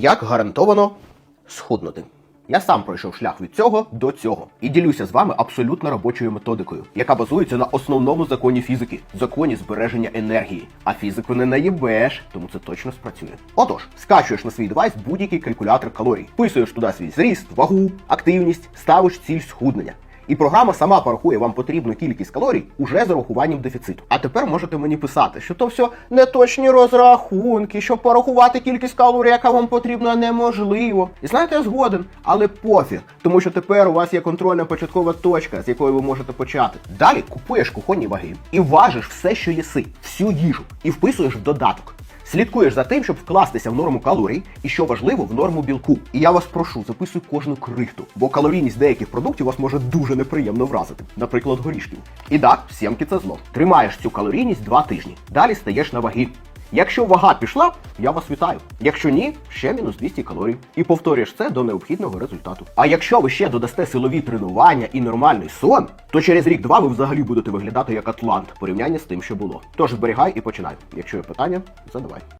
Як гарантовано схуднути. Я сам пройшов шлях від цього до цього і ділюся з вами абсолютно робочою методикою, яка базується на основному законі фізики законі збереження енергії. А фізику не наїбеш, тому це точно спрацює. Отож, скачуєш на свій девайс будь-який калькулятор калорій, вписуєш туди свій зріст, вагу, активність, ставиш ціль схуднення. І програма сама порахує вам потрібну кількість калорій уже з урахуванням дефіциту. А тепер можете мені писати, що то все неточні розрахунки, що порахувати кількість калорій, яка вам потрібна, неможливо. І знаєте, я згоден, але пофіг, тому що тепер у вас є контрольна початкова точка, з якої ви можете почати. Далі купуєш кухонні ваги і важиш все, що єси, всю їжу, і вписуєш в додаток. Слідкуєш за тим, щоб вкластися в норму калорій і, що важливо, в норму білку. І я вас прошу, записуй кожну крихту, бо калорійність деяких продуктів вас може дуже неприємно вразити, наприклад, горішків. І так, сімки це зло. Тримаєш цю калорійність два тижні. Далі стаєш на ваги. Якщо вага пішла, я вас вітаю. Якщо ні, ще мінус 200 калорій. І повторюєш це до необхідного результату. А якщо ви ще додасте силові тренування і нормальний сон, то через рік-два ви взагалі будете виглядати як Атлант в порівнянні з тим, що було. Тож зберігай і починай. Якщо є питання, задавай.